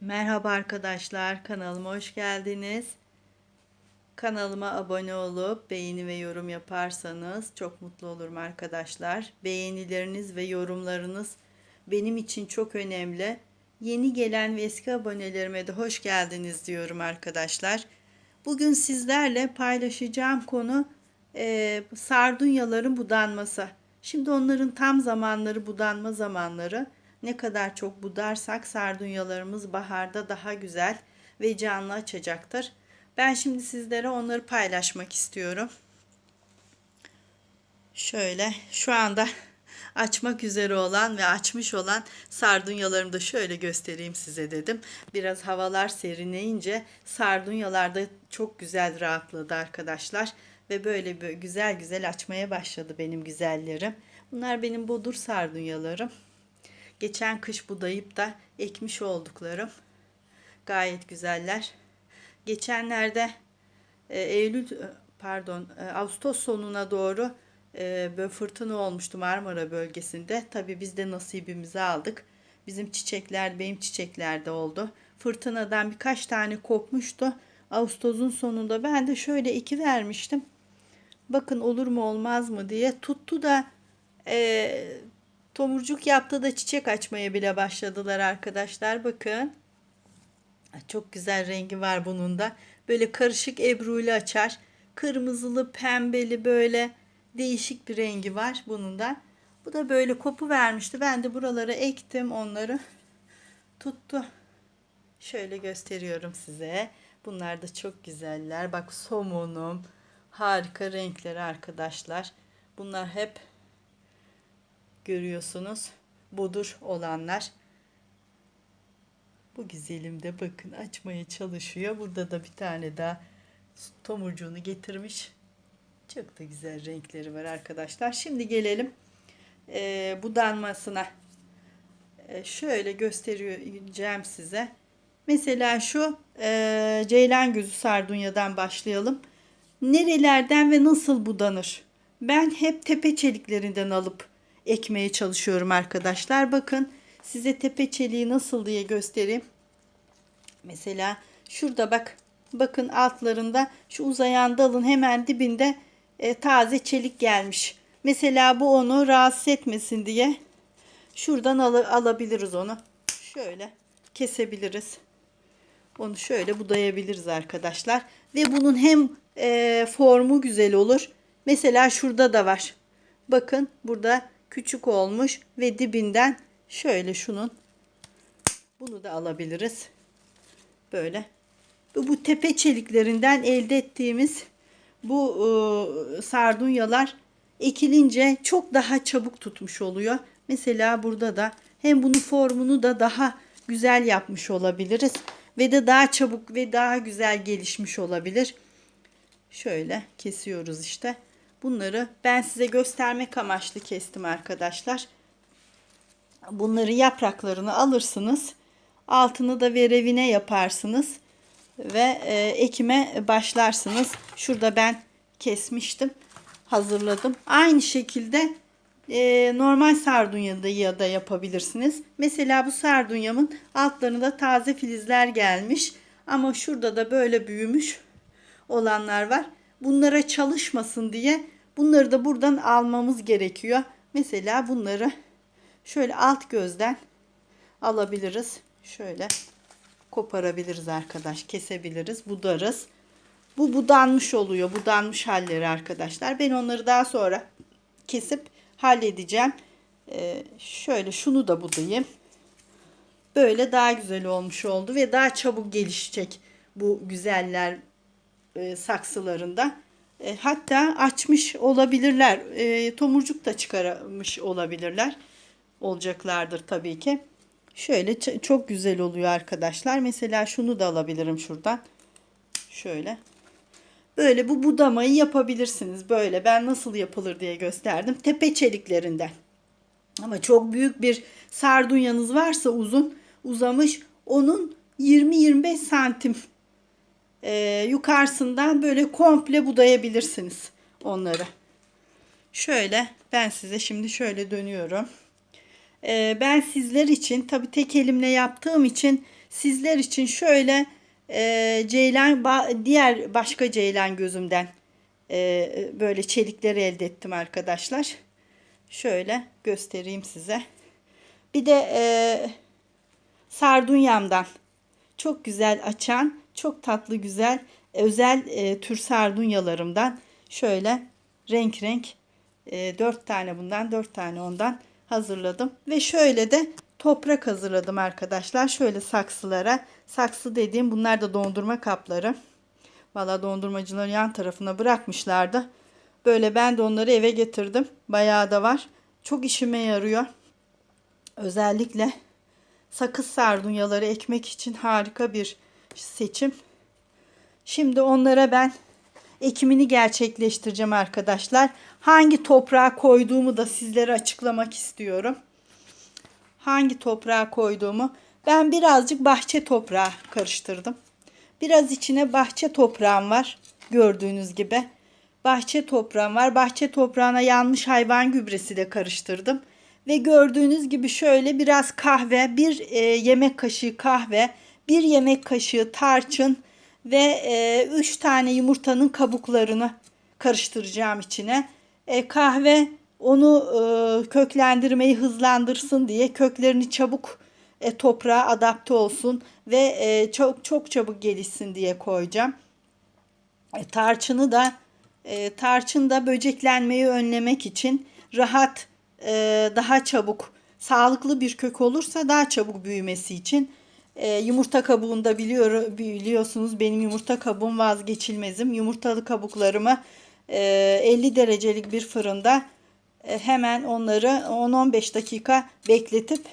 Merhaba arkadaşlar, kanalıma hoş geldiniz. Kanalıma abone olup beğeni ve yorum yaparsanız çok mutlu olurum arkadaşlar. Beğenileriniz ve yorumlarınız benim için çok önemli. Yeni gelen ve eski abonelerime de hoş geldiniz diyorum arkadaşlar. Bugün sizlerle paylaşacağım konu e, sardunyaların budanması. Şimdi onların tam zamanları budanma zamanları. Ne kadar çok budarsak sardunyalarımız baharda daha güzel ve canlı açacaktır. Ben şimdi sizlere onları paylaşmak istiyorum. Şöyle şu anda açmak üzere olan ve açmış olan sardunyalarımı da şöyle göstereyim size dedim. Biraz havalar serinleyince sardunyalar da çok güzel rahatladı arkadaşlar. Ve böyle, böyle güzel güzel açmaya başladı benim güzellerim. Bunlar benim bodur sardunyalarım. Geçen kış budayıp da ekmiş olduklarım. Gayet güzeller. Geçenlerde e, Eylül e, pardon e, Ağustos sonuna doğru e, böyle fırtına olmuştu Marmara bölgesinde. Tabii biz de nasibimizi aldık. Bizim çiçekler benim çiçeklerde oldu. Fırtınadan birkaç tane kopmuştu. Ağustos'un sonunda ben de şöyle iki vermiştim. Bakın olur mu olmaz mı diye tuttu da e, tomurcuk yaptı da çiçek açmaya bile başladılar arkadaşlar. Bakın. Çok güzel rengi var bunun da. Böyle karışık ebruyla açar. Kırmızılı, pembeli böyle değişik bir rengi var bunun da. Bu da böyle kopu vermişti. Ben de buralara ektim onları. Tuttu. Şöyle gösteriyorum size. Bunlar da çok güzeller. Bak somonum. Harika renkleri arkadaşlar. Bunlar hep görüyorsunuz. Budur olanlar. Bu güzelim de bakın açmaya çalışıyor. Burada da bir tane daha tomurcuğunu getirmiş. Çok da güzel renkleri var arkadaşlar. Şimdi gelelim e, budanmasına. E, şöyle göstereceğim size. Mesela şu e, ceylan gözü sardunyadan başlayalım. Nerelerden ve nasıl budanır? Ben hep tepe çeliklerinden alıp ekmeye çalışıyorum arkadaşlar. Bakın size tepe çeliği nasıl diye göstereyim. Mesela şurada bak bakın altlarında şu uzayan dalın hemen dibinde e, taze çelik gelmiş. Mesela bu onu rahatsız etmesin diye şuradan al alabiliriz onu. Şöyle kesebiliriz. Onu şöyle budayabiliriz arkadaşlar. Ve bunun hem e, formu güzel olur. Mesela şurada da var. Bakın burada küçük olmuş ve dibinden şöyle şunun bunu da alabiliriz. Böyle. Bu, bu tepe çeliklerinden elde ettiğimiz bu e, sardunyalar ekilince çok daha çabuk tutmuş oluyor. Mesela burada da hem bunun formunu da daha güzel yapmış olabiliriz ve de daha çabuk ve daha güzel gelişmiş olabilir. Şöyle kesiyoruz işte. Bunları ben size göstermek amaçlı kestim arkadaşlar. Bunları yapraklarını alırsınız. Altını da verevine yaparsınız. Ve e, ekime başlarsınız. Şurada ben kesmiştim. Hazırladım. Aynı şekilde e, normal sardunyada ya da yapabilirsiniz. Mesela bu sardunyamın altlarında taze filizler gelmiş. Ama şurada da böyle büyümüş olanlar var. Bunlara çalışmasın diye bunları da buradan almamız gerekiyor. Mesela bunları şöyle alt gözden alabiliriz. Şöyle koparabiliriz arkadaş. Kesebiliriz. Budarız. Bu budanmış oluyor. Budanmış halleri arkadaşlar. Ben onları daha sonra kesip halledeceğim. Ee, şöyle şunu da budayayım. Böyle daha güzel olmuş oldu ve daha çabuk gelişecek bu güzeller e, saksılarında. E, hatta açmış olabilirler. E, tomurcuk da çıkarmış olabilirler. Olacaklardır tabii ki. Şöyle çok güzel oluyor arkadaşlar. Mesela şunu da alabilirim şuradan. Şöyle. Böyle bu budamayı yapabilirsiniz. Böyle ben nasıl yapılır diye gösterdim. Tepe çeliklerinden. Ama çok büyük bir sardunyanız varsa uzun uzamış onun 20-25 santim e, yukarısından böyle komple budayabilirsiniz onları. Şöyle ben size şimdi şöyle dönüyorum. E, ben sizler için tabi tek elimle yaptığım için sizler için şöyle e, ceylan diğer başka ceylan gözümden e, böyle çelikleri elde ettim arkadaşlar. Şöyle göstereyim size. Bir de e, sardunyamdan çok güzel açan, çok tatlı güzel özel e, tür sardunyalarımdan şöyle renk renk e, 4 tane bundan 4 tane ondan hazırladım. Ve şöyle de toprak hazırladım arkadaşlar. Şöyle saksılara. Saksı dediğim bunlar da dondurma kapları. Valla dondurmacıların yan tarafına bırakmışlardı. Böyle ben de onları eve getirdim. Bayağı da var. Çok işime yarıyor. Özellikle sakız sardunyaları ekmek için harika bir seçim. Şimdi onlara ben ekimini gerçekleştireceğim arkadaşlar. Hangi toprağa koyduğumu da sizlere açıklamak istiyorum. Hangi toprağa koyduğumu ben birazcık bahçe toprağı karıştırdım. Biraz içine bahçe toprağım var. Gördüğünüz gibi. Bahçe toprağım var. Bahçe toprağına yanmış hayvan gübresi de karıştırdım. Ve gördüğünüz gibi şöyle biraz kahve, bir e, yemek kaşığı kahve, bir yemek kaşığı tarçın ve 3 e, tane yumurtanın kabuklarını karıştıracağım içine. E, kahve onu e, köklendirmeyi hızlandırsın diye köklerini çabuk toprağa adapte olsun ve çok çok çabuk gelişsin diye koyacağım. Tarçını da tarçın da böceklenmeyi önlemek için rahat daha çabuk sağlıklı bir kök olursa daha çabuk büyümesi için e, yumurta kabuğunda biliyor, biliyorsunuz benim yumurta kabuğum vazgeçilmezim. Yumurtalı kabuklarımı e, 50 derecelik bir fırında e, hemen onları 10-15 dakika bekletip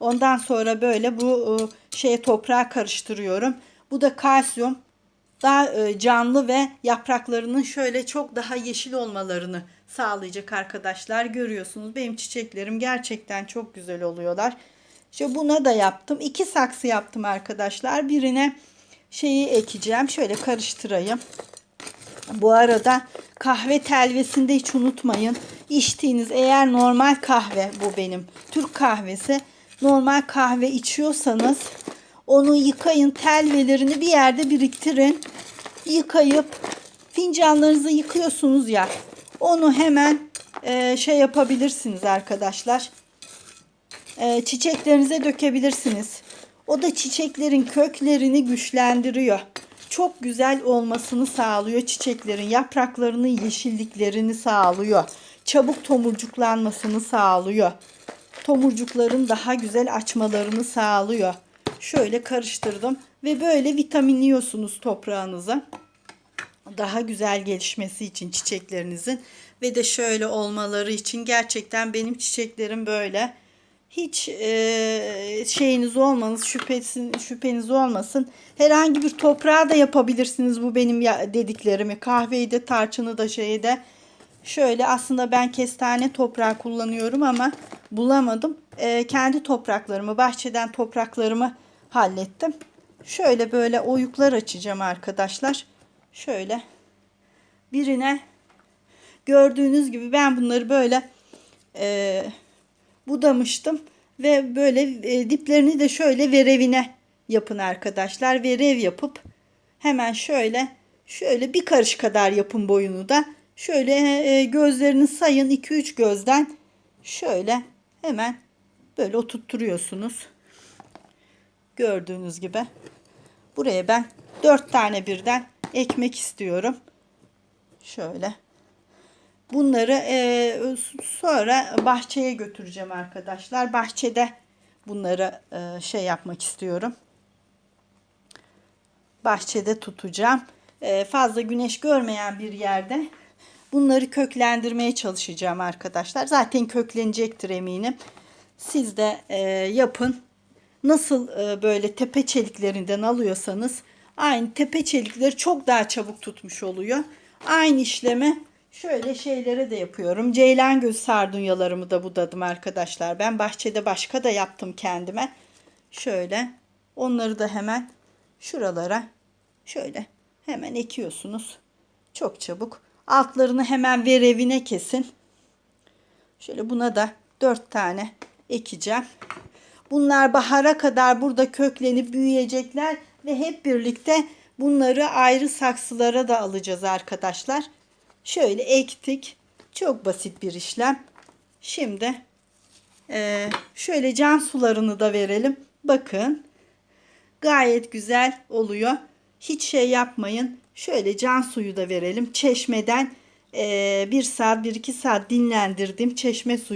ondan sonra böyle bu e, şeye toprağa karıştırıyorum. Bu da kalsiyum daha e, canlı ve yapraklarının şöyle çok daha yeşil olmalarını sağlayacak arkadaşlar. Görüyorsunuz benim çiçeklerim gerçekten çok güzel oluyorlar. İşte buna da yaptım. İki saksı yaptım arkadaşlar. Birine şeyi ekeceğim. Şöyle karıştırayım. Bu arada kahve telvesinde hiç unutmayın. İçtiğiniz eğer normal kahve bu benim Türk kahvesi. Normal kahve içiyorsanız onu yıkayın telvelerini bir yerde biriktirin. Yıkayıp fincanlarınızı yıkıyorsunuz ya. Onu hemen e, şey yapabilirsiniz arkadaşlar. E, çiçeklerinize dökebilirsiniz. O da çiçeklerin köklerini güçlendiriyor. Çok güzel olmasını sağlıyor çiçeklerin. Yapraklarının yeşilliklerini sağlıyor. Çabuk tomurcuklanmasını sağlıyor. Tomurcukların daha güzel açmalarını sağlıyor. Şöyle karıştırdım ve böyle vitaminliyorsunuz toprağınıza. Daha güzel gelişmesi için çiçeklerinizin ve de şöyle olmaları için gerçekten benim çiçeklerim böyle hiç e, şeyiniz olmanız şüphesin, şüpheniz olmasın. Herhangi bir toprağa da yapabilirsiniz bu benim dediklerimi. Kahveyi de tarçını da şeyi de. Şöyle aslında ben kestane toprağı kullanıyorum ama bulamadım. E, kendi topraklarımı, bahçeden topraklarımı hallettim. Şöyle böyle oyuklar açacağım arkadaşlar. Şöyle birine gördüğünüz gibi ben bunları böyle e, budamıştım ve böyle e, diplerini de şöyle verevine yapın arkadaşlar. Verev yapıp hemen şöyle şöyle bir karış kadar yapın boyunu da. Şöyle e, gözlerini sayın 2-3 gözden şöyle hemen böyle oturtturuyorsunuz. Gördüğünüz gibi. Buraya ben 4 tane birden ekmek istiyorum. Şöyle. Bunları e, sonra bahçeye götüreceğim arkadaşlar. Bahçede bunları e, şey yapmak istiyorum. Bahçede tutacağım. E, fazla güneş görmeyen bir yerde bunları köklendirmeye çalışacağım arkadaşlar. Zaten köklenecektir eminim. Siz de e, yapın. Nasıl e, böyle tepe çeliklerinden alıyorsanız aynı tepe çelikleri çok daha çabuk tutmuş oluyor. Aynı işlemi Şöyle şeylere de yapıyorum. Ceylan göz sardunyalarımı da budadım arkadaşlar. Ben bahçede başka da yaptım kendime. Şöyle onları da hemen şuralara şöyle hemen ekiyorsunuz. Çok çabuk. Altlarını hemen verevine kesin. Şöyle buna da 4 tane ekeceğim. Bunlar bahara kadar burada köklenip büyüyecekler ve hep birlikte bunları ayrı saksılara da alacağız arkadaşlar. Şöyle ektik. Çok basit bir işlem. Şimdi eee, şöyle can sularını da verelim. Bakın gayet güzel oluyor. Hiç şey yapmayın. Şöyle can suyu da verelim. Çeşmeden eee, bir saat, bir iki saat dinlendirdim. Çeşme suyu.